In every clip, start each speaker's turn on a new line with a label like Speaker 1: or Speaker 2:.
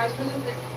Speaker 1: husband is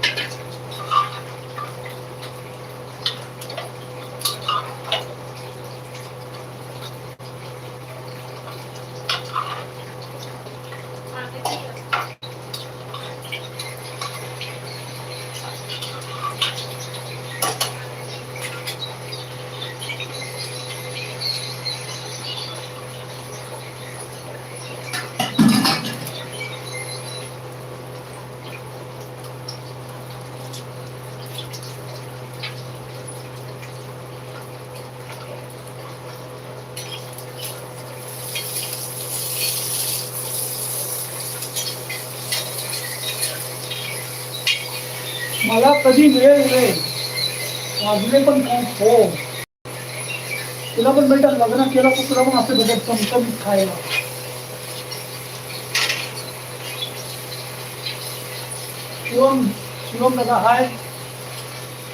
Speaker 1: मला कधी वेळ मिळेल वाजले पण खूप हो तुला पण भेटेल लग्न केलं तर तुला पण असं भेटेल चमचमीत खायला शिवम शिवम दादा हाय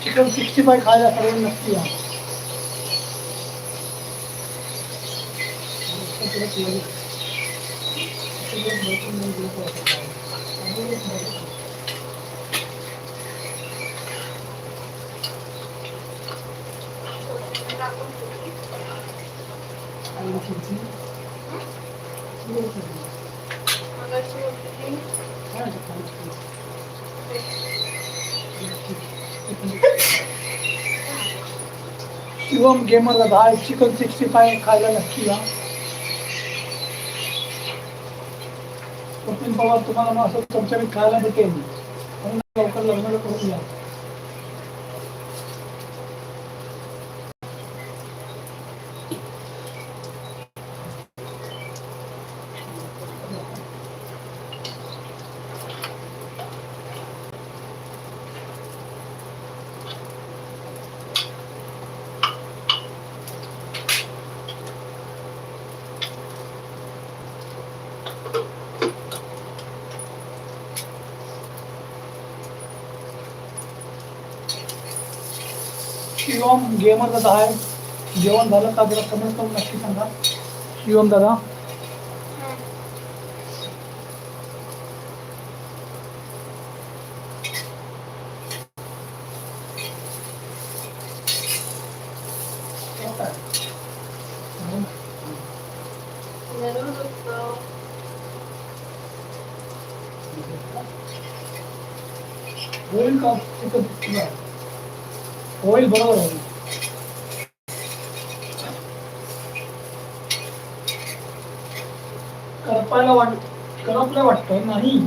Speaker 1: चिकन सिक्स्टी फाय खायला सर्व नक्की या शिवम गेमर दादा हाय चिकन सिक्स्टी फाय खायला नक्की या. स्वप्नील पवार तुम्हाला मग असं चमचमीत खायला भेटेल म्हणून लवकर लग्न करून या. शिवम गेमर दादा आहे? जेवण झालं का जरा कमेंट करून नक्की सांगा. शिवम दादा. होईल का होईल बरोबर होईल करपायला वाट करपलं वाटतं नाही.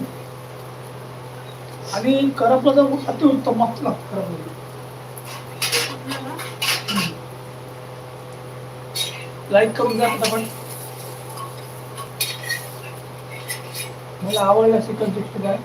Speaker 1: आणि करपला तर अतिउत्तम मस्त लागतं करपलं. लाईक करून द्या पण मला आवडला चिकन सिक्स्टी काय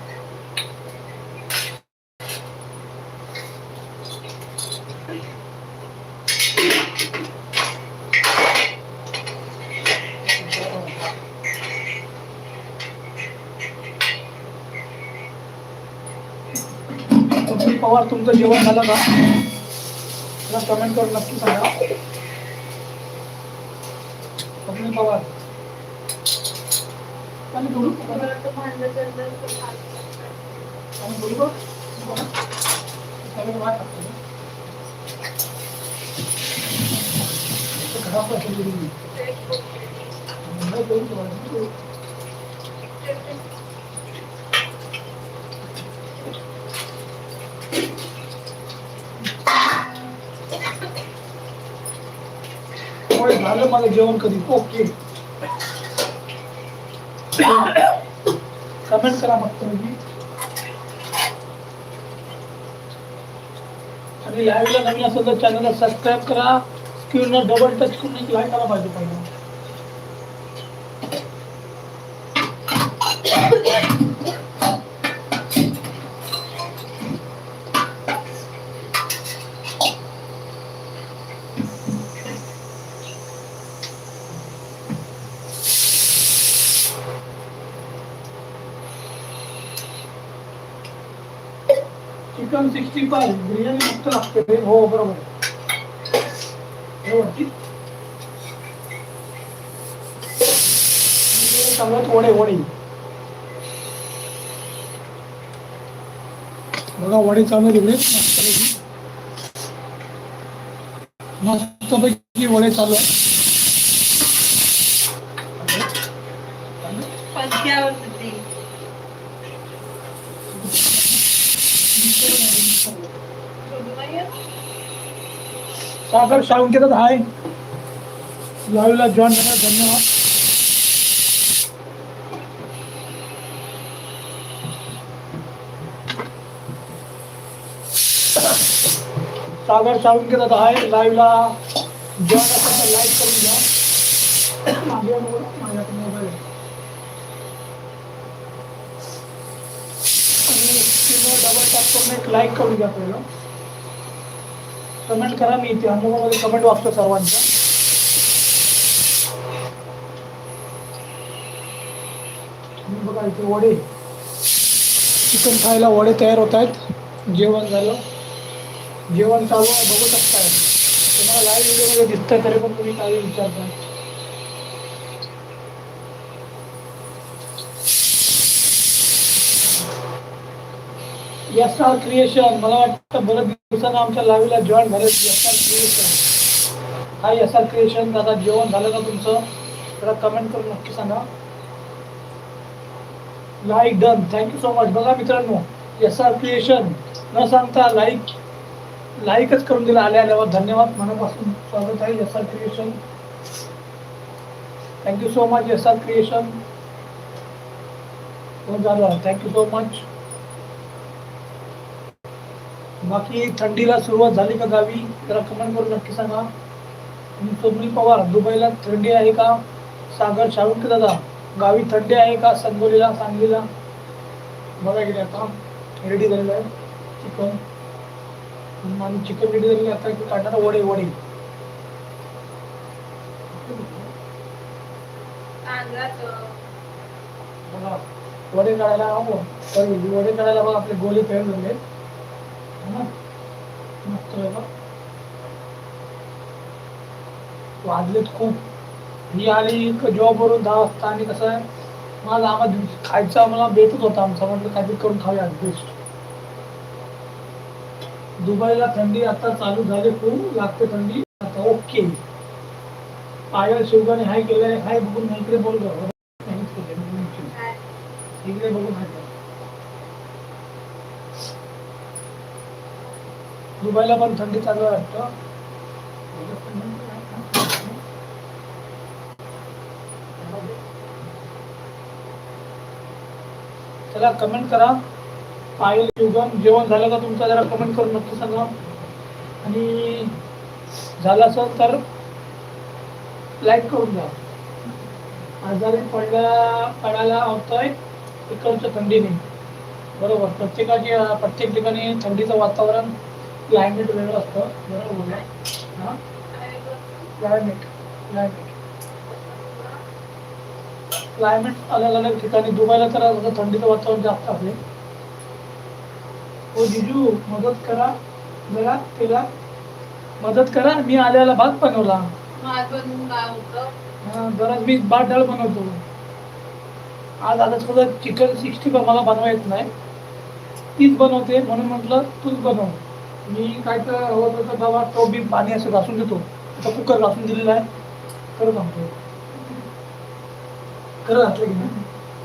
Speaker 1: कपिल पवार तुमचं जेवण झालं का? मला कमेंट करून नक्की सांगा. कपिल पवार. आणि बोलू आणि बोलू का? त्याला वाट लागते ना. ते खराब असेल तरी मी. नाही बोलू का? होय झालं माझं जेवण कधी? ओके. कमेंट करा मग तुम्ही. आणि लाईव्हला नवीन असेल तर चॅनलला सबस्क्राईब करा. स्क्रीनवर डबल टच करून एक लाईक करा पाहिजे पहिला चिकन सिक्स्टी फाय बिर्याणी मस्त लागते हो बरोबर बरोबर की? सगळ्यात वडे वडे बघा वडे चालू तिकडे मस्तपैकी मस्तपैकी वडे चालू आहे सागर शाळुंकेतच आहे लाईव्हला जॉईन झाला धन्यवाद। सागर शाळुंकेतच आहे लाईव्हला जॉईन असेल तर लाईक करून घ्या डबल टॅप करून एक लाईक करून कमेंट करा मी इथे अनुभवामध्ये कमेंट वाचतो सर्वांच्या बघा इथे वडे. चिकन खायला वडे तयार होत आहेत. जेवण झालं. जेवण चालू आहे बघू शकताय. तुम्हाला लाईव्ह व्हिडिओमध्ये दिसतंय तरी पण तुम्ही काही विचारताय एस आर क्रिएशन मला वाटतं बरेच दिवसानं आमच्या लाईव्हला जॉईन झाले एस आर क्रिएशन हा एस आर क्रिएशन दादा जेवण झालं का तुमचं? जरा कमेंट करून नक्की सांगा. Like done thank you so much बघा मित्रांनो एस आर क्रिएशन न सांगता लाईक लाईकच करून दिला आल्या आल्यावर. धन्यवाद. मनापासून स्वागत आहे S R creation thank you so much S R creation हो झालं थँक्यू सो मच बाकी थंडीला सुरुवात झाली का गावी जरा कमेंट करून नक्की सांगा. आणि पवार दुबईला थंडी आहे का? सागर शाळुंके दादा गावी थंडी आहे का? संगोलीला सांगलीला. बघा गेले आता रेडी झालेलं आहे. चिकन. आणि चिकन रेडी झालेलं आता काढणार वडे वडे. बघा वडे काढायला वडे काढायला बघा आपले गोले तयार झाले ना? वाजलेत खूप. ही आली जॉबवरून दहा वाजता आणि कसं आहे माझा आम्हाला खायचा आम्हाला बेतच होता आमचा म्हटलं काहीतरी करून खाऊया बेस्ट दुबईला थंडी आता चालू झाली खूप लागते थंडी. आता ओके पायल शिवगाने हाय केलंय हाय बघून इकडे बोल इकडे बघून हाय कर. दुबईला पण थंडी चालू वाटतं. चला कमेंट करा. पायल युगम जेवण झालं का तुमचं? जरा कमेंट करून नक्की सांगा. आणि झालं असेल तर लाईक करून द्या आजारी पडला पडायला होतोय इकडच्या थंडीने. बरोबर. प्रत्येकाची प्रत्येक ठिकाणी थंडीचं वातावरण क्लायमेट वेगळं असतं बरोबर बोलला हां? क्लायमेट क्लायमेट क्लायमेट अलग अलग ठिकाणी. दुबईला तर थंडीचं वातावरण जास्त आपले हो जिजू मदत करा. जरा तिला मदत करा. मी आल्याला भात बनवला. जरा मी भात डाळ बनवतो. आज आता थोडं चिकन सिक्स्टी पण मला बनवा येत नाही तीच बनवते म्हणून म्हटलं तूच बनव. मी काय तर हवं होतं बाबा तो बी पाणी असं घासून देतो. आता कुकर घासून दिलेला आहे. खरं सांगतो. खरं घातलं की नाही?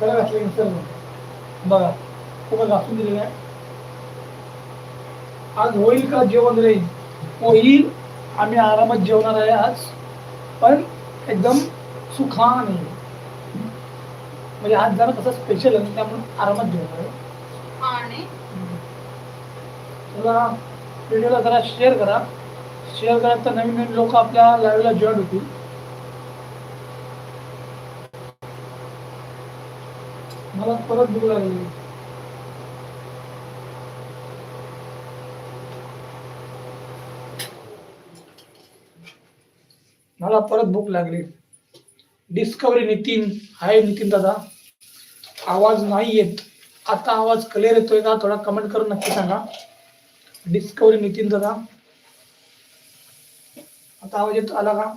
Speaker 1: खरं घातलं की सर्व बघा कुकर घासून दिलेला आहे. आज होईल का जेवण रे? होईल. आम्ही आरामात जेवणार आहे आज. पण एकदम सुखाने म्हणजे आज जरा कसं स्पेशल आहे त्यामुळे आरामात जेवणार आहे.
Speaker 2: आणि
Speaker 1: मला व्हिडिओला जरा शेअर करा. शेअर करा तर नवीन नवीन लोक आपल्या लाईव्हला जॉईन होतील. मला परत भूक लागली. मला परत भूक लागली. डिस्कवरी नितीन हाय नितीन दादा. आवाज नाही येत. आता आवाज क्लिअर येतोय का? थोडा कमेंट करून नक्की सांगा. डिस्कवरी नितीन दादा. आता आवाज येतो आला का?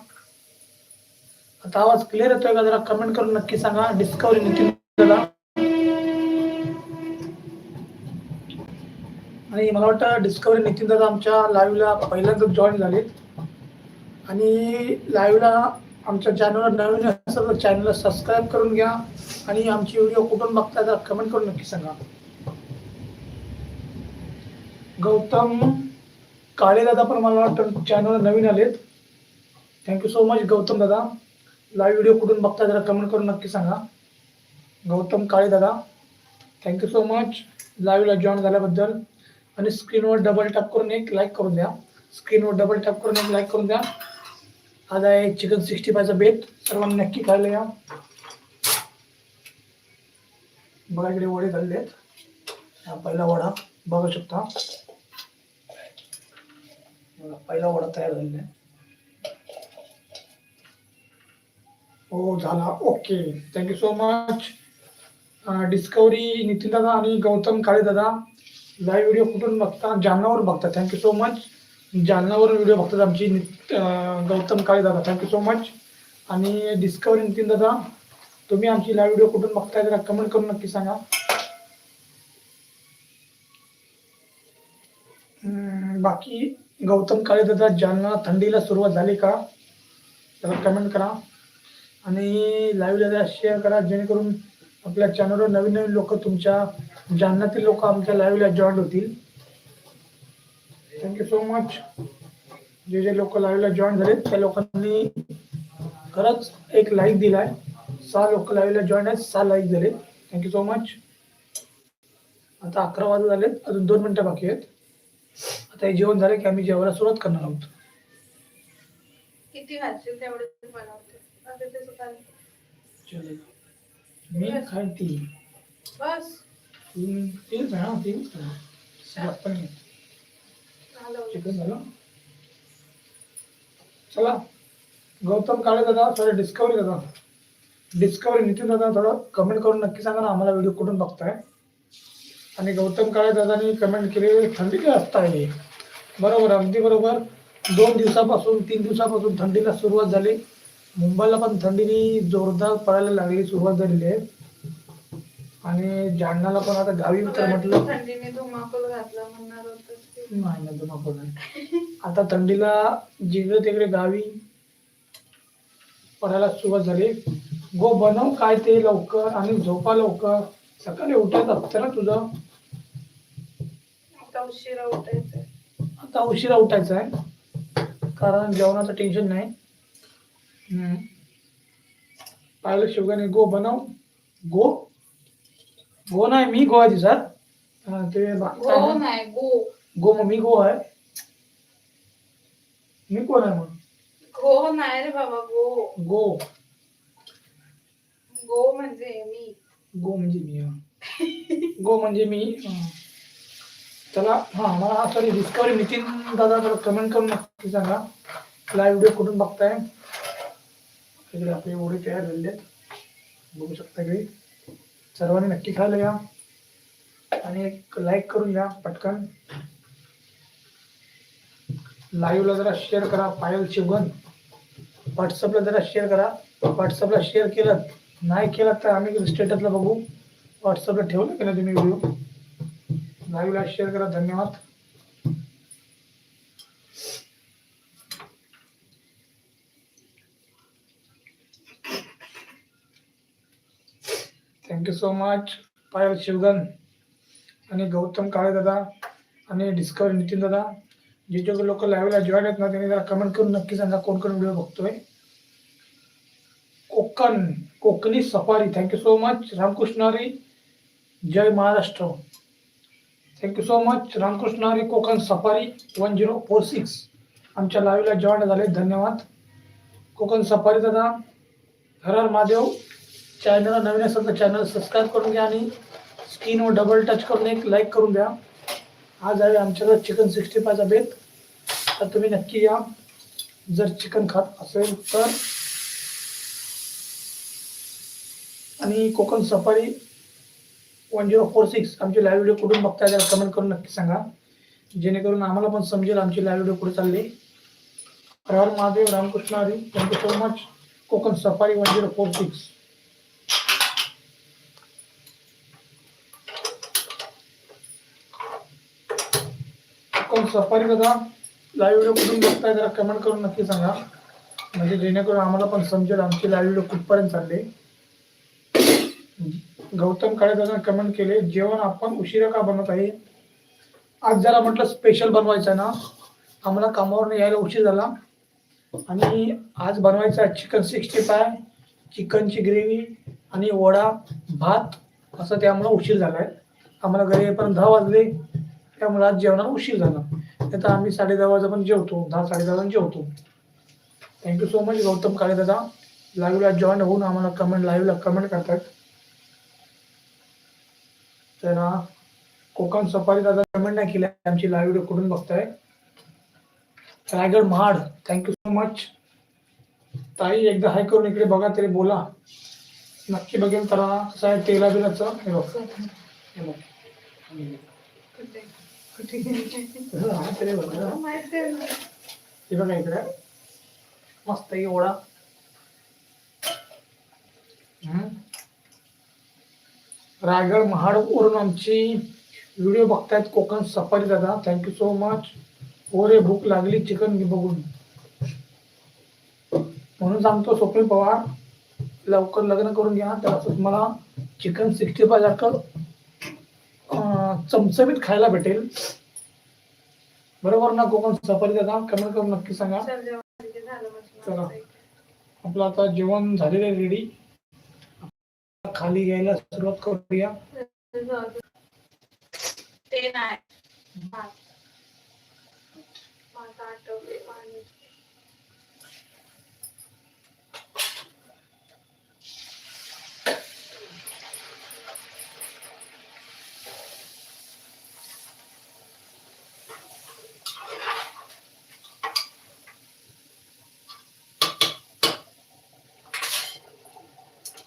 Speaker 1: आता आवाज क्लिअर येतोय का? जरा कमेंट करून नक्की सांगा. डिस्कवरी नितीन दादा. आणि मला वाटतं डिस्कवरी नितीन दादा आमच्या लाईव्हला पहिल्यांदाच जॉईन झालेत. आणि लाईव्हला आमच्या चॅनलवर नवीन असेल तर चॅनलला सबस्क्राईब करून घ्या. आणि आमची व्हिडिओ कुठून बघताय तर कमेंट करून नक्की सांगा. गौतम काळे दादा पण मला वाटतं चॅनल नवीन आलेत. थँक्यू सो मच गौतम दादा. लाईव्ह व्हिडिओ कुठून बघता जरा कमेंट करून नक्की सांगा. गौतम काळे दादा थँक्यू सो मच लाईव्हला जॉईन झाल्याबद्दल. आणि स्क्रीनवर डबल टॅप करून एक लाईक करून द्या. स्क्रीनवर डबल टॅप करून एक लाईक करून द्या. आज आहे चिकन सिक्स्टी फायचा बेत सर्वांनी नक्की खायला या. बघा इकडे वडे झालेले आहेत हा पहिला वडा. बघू शकता. बघा, पहिला वडा तयार झालेला आहे. हो झाला. Okay. Thank you so much Discovery Nitin दादा आणि गौतम काळे दादा. लाईव्ह व्हिडिओ कुठून बघता? जालनावर बघता. थँक्यू सो मच जालनावर व्हिडिओ बघतात आमची गौतम काळे दादा. थँक्यू सो मच आणि डिस्कवरी नितीन दादा तुम्ही आमची लाईव्ह व्हिडिओ कुठून बघताय? जरा कमेंट करून नक्की सांगा. बाकी गौतम काळे दादा जालना थंडीला सुरुवात झाली का त्याला कमेंट करा. आणि लाईव्हला दादा शेअर करा जेणेकरून आपल्या चॅनलवर नवीन नवीन लोक तुमच्या जालन्यातील लोक आमच्या लाईव्हला जॉईन होतील. थँक्यू सो मच जे जे लोक लाईव्हला जॉईन झालेत त्या लोकांनी खरंच एक लाईक दिलाय. सहा लोक लाईव्हला जॉईन आहेत सहा लाईक झाले थँक्यू सो मच आता अकरा वाजत झालेत अजून दोन मिनटं बाकी आहेत. आता हे जेवण झालं की आम्ही जेवायला सुरुवात करणार आहोत.
Speaker 2: किती घालशील तेवढे बनवते? आता ते सुद्धा
Speaker 1: चलो. मी खाईन तीन
Speaker 2: बस.
Speaker 1: तीन तीन हा तीन जास्त नाही
Speaker 2: झालं
Speaker 1: चिकन झालं. चला. गौतम काळे दादा सॉरी डिस्कवरी दादा. डिस्कवरी नितीन दादा थोडं कमेंट करून नक्की सांगा ना आम्हाला व्हिडिओ कुठून बघताय? आणि गौतम काळे दादानी कमेंट केली थंडी जास्त आहे बरोबर अगदी बरोबर. दोन दिवसापासून तीन दिवसापासून थंडीला सुरुवात झाली. मुंबईला पण थंडीनी जोरदार पडायला लागली सुरुवात झालेली आहे. आणि जालन्याला पण आता गावी तर म्हटलं
Speaker 2: थंडीने धुमाकूल घातला म्हणणार होतं
Speaker 1: नाही ना धुमाकूळ नाही. आता थंडीला जिकडे तिकडे गावी पडायला सुरुवात झाली. गो बनव काय ते लवकर आणि झोपा लवकर. सकाळी उठायचं असतं ना तुझं.
Speaker 2: उशिरा उठायचं
Speaker 1: आता उशिरा उठायचं आहे कारण जेवणाचं टेन्शन नाही. पाहिलं शिवगाने गो बनव. गो? गो नाही मी गो आहे अं, ते
Speaker 2: गो
Speaker 1: नाही.
Speaker 2: गो.
Speaker 1: गो मग मी गो आहे. मी कोण आहे मग?
Speaker 2: गो नाही रे बाबा गो.
Speaker 1: गो.
Speaker 2: गो म्हणजे मी.
Speaker 1: गो म्हणजे मी. गो म्हणजे मी चला हा मला सॉरी डिस्कवरी नितीन दादा जरा कमेंट करून नक्की सांगा. लाईव्ह व्हिडिओ कुठून बघताय? इकडे आपले एवढे तयार झालेले आहेत. बघू शकता की सर्वांनी नक्की खायला या. आणि एक लाईक करून घ्या पटकन. लाईव्हला जरा शेअर करा पायल शिवगन व्हॉट्सअपला जरा शेअर करा. व्हॉट्सअपला शेअर केलं नाही केलं तर आम्ही स्टेटसला बघू. व्हॉट्सअपला ठेवलं केलं तुम्ही व्हिडिओ लाईव्हला शेअर करा धन्यवाद. Thank you so much Payal Shivgan आणि गौतम काळे दादा आणि डिस्कवर नितीन दादा. जे जे लोक लाईव्हला जॉईन आहेत ना त्यांनी जरा कमेंट करून नक्की सांगा कोण कोण व्हिडिओ बघतोय. Konkan Konkani safari thank you so much Ramkrishnahari Jai Maharashtra. Thank you so much Ramkrishna Hari Konkan safari one zero four six. आमच्या लाईव्हला जॉईन झाले. धन्यवाद. कोकण सफारी दादा हर हर महादेव चॅनल नवीन असेल तर चॅनल सबस्क्राईब करून घ्या आणि स्क्रीनवर डबल टच करून एक लाईक करून द्या आज आहे आमच्याकडे चिकन सिक्स्टी फायचा बेत तर तुम्ही नक्की या. जर चिकन खात असेल तर. आणि Konkan safari one zero four six आमची लाईव्ह व्हिडिओ कुठून बघताय जरा कमेंट करून नक्की सांगा. जेणेकरून आम्हाला पण समजेल आमची लाईव्ह व्हिडिओ कुठे चालली. Rahul Mahadev Ramkrishna Hari thank you so much Konkan safari one zero four six Konkan safari दादा लाईव्ह व्हिडिओ कुठून बघताय जरा कमेंट करून नक्की सांगा. म्हणजे जेणेकरून आम्हाला पण समजेल आमचे लाईव्ह व्हिडिओ कुठपर्यंत चालले. गौतम काळेदादा कमेंट केले जेवण आपण उशिरा का बनवत आहे? आज जरा म्हटलं स्पेशल बनवायचं आहे ना. आम्हाला कामावरून यायला उशीर झाला. आणि आज बनवायचं आहे चिकन सिक्स्टी फाय चिकनची ग्रेव्ही आणि वडा भात असं त्यामुळं उशीर झाला आहे आम्हाला घरी येईपर्यंत दहा वाजले त्यामुळे आज जेवणाला उशीर झाला. नाही तर आम्ही साडे दहा पण जेवतो दहा साडे दहा जेवतो. Thank you so much Gautam Kale दादा लाईव्हला जॉईन होऊन आम्हाला कमेंट लाईव्हला कमेंट करतात तर कोकण सफारी दादा कमेंट नाही केली. आमची लाईव्ह व्हिडिओ कुठून बघताय? Raigad Mahad. Thank you so much ताई एकदा हाय करून इकडे बघा तरी बोला. नक्की बघेल तर कसं आहे तेला बिलाचं हे बघ. हे बघा इकडे. मस्त ओळा रायगड महाड वरून आमची व्हिडिओ बघतायत कोकण सफारी दादा. थँक्यू सो मच हो रे भूक लागली चिकन बघून. म्हणून सांगतो स्वप्नील पवार लवकर लग्न करून घ्या. असं तुम्हाला चिकन सिक्स्टी फाय सारखं चमचमीत खायला भेटेल. बरोबर ना कोकण सफारी दादा? कमेंट करून नक्की सांगा.
Speaker 2: चल.
Speaker 1: आपलं आता जेवण झालेलं आहे रेडी खाली घ्यायला सुरुवात करूया
Speaker 2: ते नाही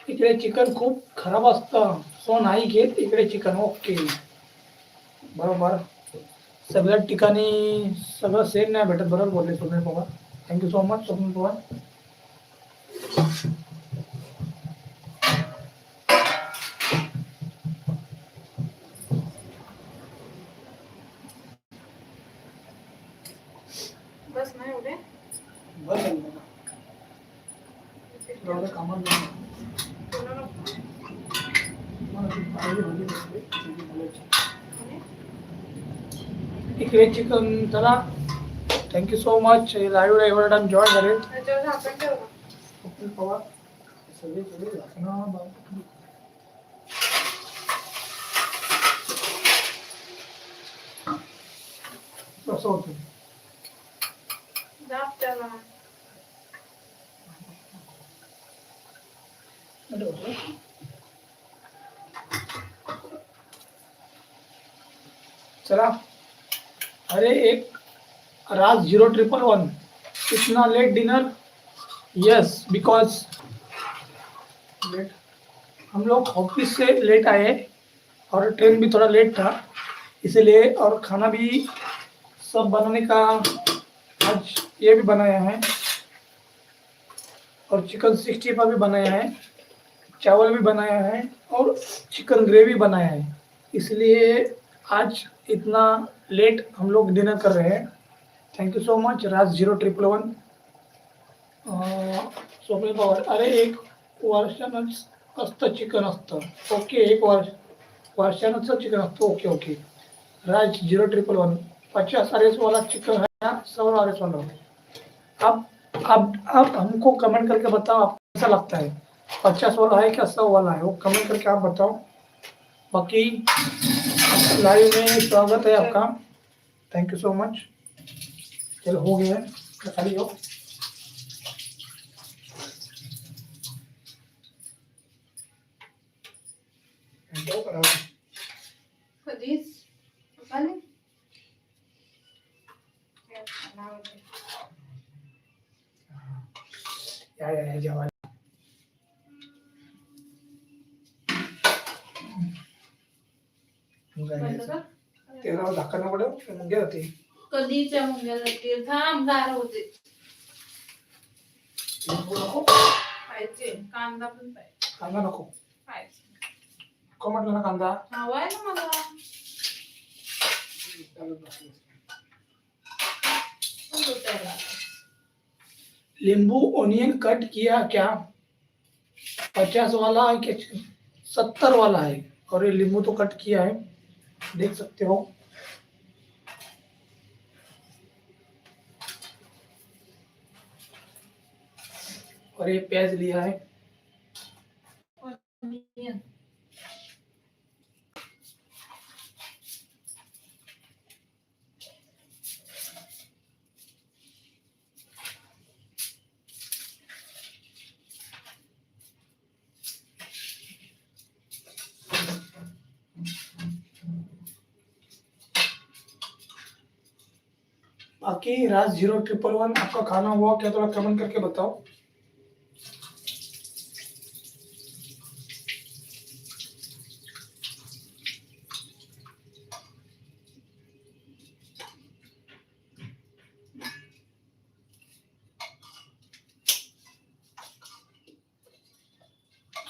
Speaker 1: इकडे चिकन खूप खराब असतं. सो नाही घेत. इकडे चिकन ओके बरोबर. सगळ्या ठिकाणी सगळं सेम नाही भेटत. बरोबर बोलले Swapnil Pawar. Thank you so much Swapnil Pawar.
Speaker 2: बस नाही.
Speaker 1: झालं इकडे चिकन चला. Thank you so much live एवढा टाइम जॉईन झाले. सगळे सगळे असं होतं चला। अरे एक राज ज़ीरो ट्रिपल वन इतना late dinner yes because late हम लोग ऑफ़िस से लेट आए और ट्रेन भी थोड़ा लेट था। इसीलिए और खाना भी सब बनाने का आज ये भी बनाया है। और चिकन सिक्सटी फाइव भी बनाया है। चावल भी बनाया है और चिकन ग्रेवी बनाया है। इसलिए आज इतना लेट हम लोग डिनर कर रहे हैं। Thank you so much Raj zero triple one Swapnil Pawar, अरे एक वर्षानंच असतं चिकन असतं। ओके एक वर्ष वर्षानंच चिकन असतं। Okay okay Raj zero triple one पचास आर एस वाला चिकन है या सौ आर एस वाला। आप आप आप हमको कमेंट करके बताओ, आपको कैसा लगता है? पचास वाला है क्या सौ वाला है? वो कमेंट करके आप बताओ। बाकी लाइव में स्वागत है आपका। थैंक यू सो मच चलो हो गया। है। खाली हो. या या या तेलावर झाकण पडेल मग जाते
Speaker 2: कधीच्या मुंग्या थांब गार होते.
Speaker 1: नको
Speaker 2: पाहिजे. कांदा पण पाहिजे.
Speaker 1: कांदा नको.
Speaker 2: पाहिजे.
Speaker 1: नको म्हटलं ना कांदा.
Speaker 2: हवाय ना मला.
Speaker 1: नींबू ओनियन कट किया क्या? पचास वाला है कि सत्तर वाला है और ये नींबू तो कट किया है. देख सकते हो. और ये प्याज लिया है। बाकी राज ज़ीरो ट्रिपल वन आपका खाना हुआ, क्या थोड़ा कमेंट करके बताओ?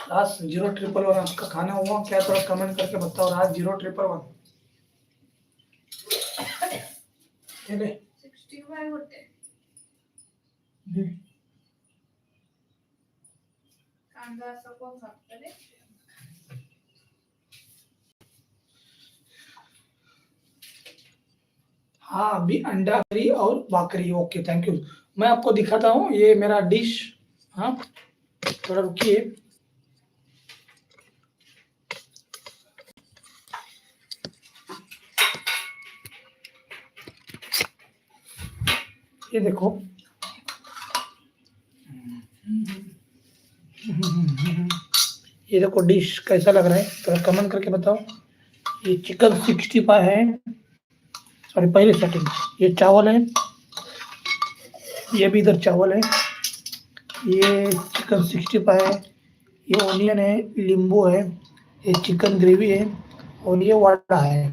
Speaker 1: राज ज़ीरो ट्रिपल वन आपका खाना हुआ क्या थोड़ा कमेंट करके बताओ राज ज़ीरो ट्रिपल वन हाँ। अभी अंडा करी और बाकरी ओके थैंक यू मैं आपको दिखाता हूँ ये मेरा डिश हाँ थोड़ा रुकिए। ये देखो। ये देखो डिश कैसा लग रहा है, थोड़ा तो कमेंट करके बताओ। ये चिकन सिक्सटी फाइव है। सॉरी पहले सेटिंग ये चावल है। ये भी इधर चावल है। ये चिकन सिक्सटी फाइव है। ये ओनियन है लींबू है। ये चिकन ग्रेवी है। और ये वाडा है।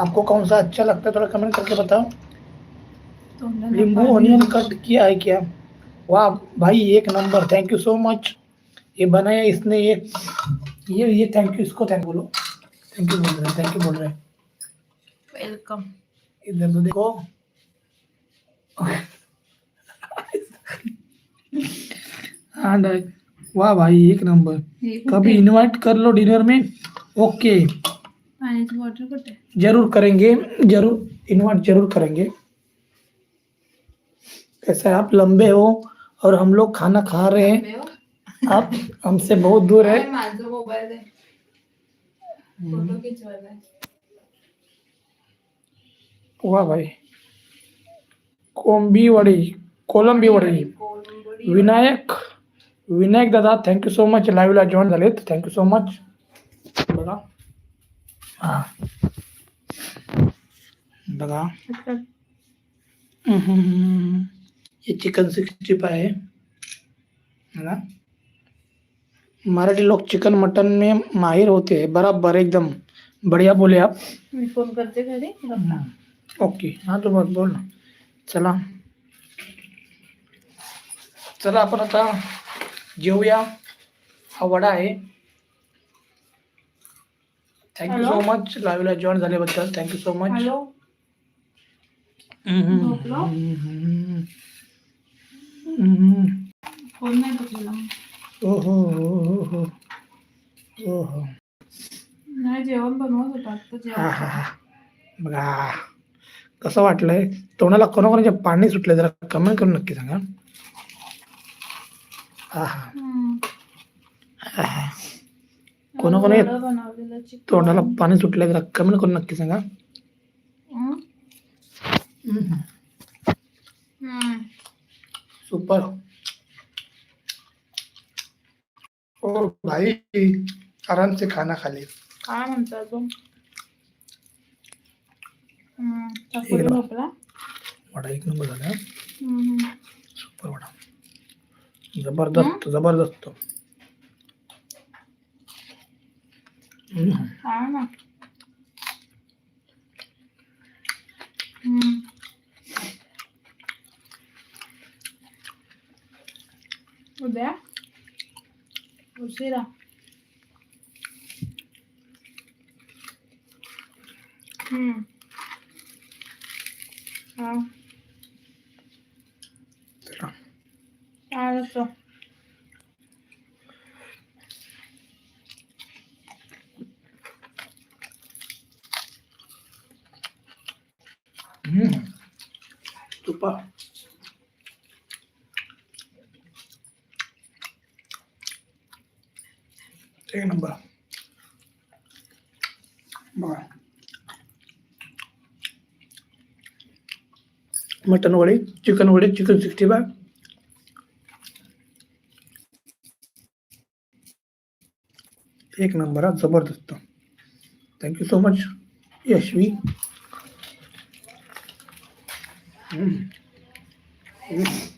Speaker 1: आपको कौन सा अच्छा लगता है, थोड़ा कमेंट करके बताओ। नींबू ओनियन कट किया है क्या? वाह भाई एक number thank you so much ये बनाया इसने एक ये ये थैंक यू इसको थैंक बोलो। थैंक यू बोल रहे हैं थैंक यू बोल रहे। हैं
Speaker 2: वेलकम
Speaker 1: इधर तो देखो। हाँ वाह भाई एक नंबर। कभी इनवाइट कर लो डिनर में। ओके ज़रूर करेंगे ज़रूर इनवाइट ज़रूर करेंगे। कैसे आप लंबे हो और हम लोग खाना खा रहे हैं। आप हमसे बहुत दूर है. वाह भाई। कोंबीवडी कोलंबीवडी।
Speaker 2: कोलंबडी.
Speaker 1: विनायक विनायक दादा थँक्यू सो मच लाईव्हला जॉईन झालेत थँक्यू सो मच बघा हा। बघा हम्म. ये चिकन सिक्सटी फाइव है है ना? मराठी लोग चिकन मटन में माहिर होते हैं बराबर एकदम बढ़िया बोले आप।
Speaker 2: फ़ोन करते घरी
Speaker 1: ओके हाँ तो बस बोल ना चला। चला आपण आता जेवूया। हा वडा आहे। Thank you so? मच लाईव्हला जॉईन झाल्याबद्दल. Thank you so much
Speaker 2: hello
Speaker 1: हम्म.
Speaker 2: झोपलो?
Speaker 1: हम्म. हम्म.
Speaker 2: फोन नाही बघलेला
Speaker 1: ओहो हो हो ओहो
Speaker 2: नाही जेवण बनवत होता आता
Speaker 1: हा हा
Speaker 2: जेवण
Speaker 1: हा बघा कसं वाटलंय तोंडाला कोणाकोणाचे पाणी सुटले जरा कमेंट करून नक्की सांगा हा हा
Speaker 2: हम्म.
Speaker 1: हा, हा. कोणाकोणा
Speaker 2: वडं बनवलेलं चिकन
Speaker 1: तोंडाला पाणी सुटलं जरा कमेंट करून नक्की सांगा
Speaker 2: हम्म.
Speaker 1: हम्म. सुपर. ओ भाई आराम से खाना खा ले
Speaker 2: काय म्हणतो अजून? हम्म.
Speaker 1: वडा एक नंबर झाला.
Speaker 2: हम्म.
Speaker 1: सुपर वडा. जबरदस्त जबरदस्त. हम्म.
Speaker 2: काय ना. हम्म. puder, vou tirar. Hum.
Speaker 1: Ah. Será? Ah, eu sou. Hum. एक नंबर. बघा. मटन वडे चिकन वडे चिकन सिक्स्टी फाय एक नंबर हा जबरदस्त. Thank you so much Yashvi. हम्म. Mm.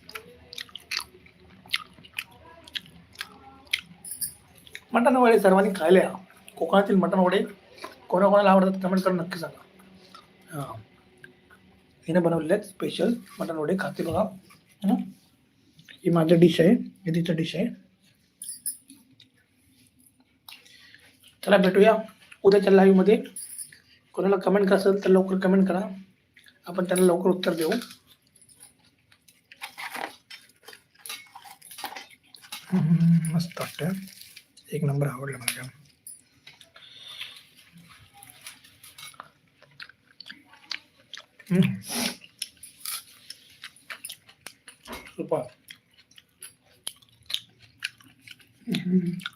Speaker 1: मटण वडे सर्वांनी खायला कोकणातील मटण वडे कोणाकोणाला आवडतात कमेंट करून नक्की सांगा. हां. हिने बनवलेले आहेत स्पेशल मटण वडे. खाते बघा. ही? माझं डिश आहे. हे तिचं डिश आहे. चला भेटूया उद्याच्या लाईव्हमध्ये कोणाला कमेंट असेल तर लवकर कमेंट करा. आपण त्यांना लवकर उत्तर देऊ. मस्त वाटतं एक नंबर आवडलं मला हम्म. सुपर हम्म.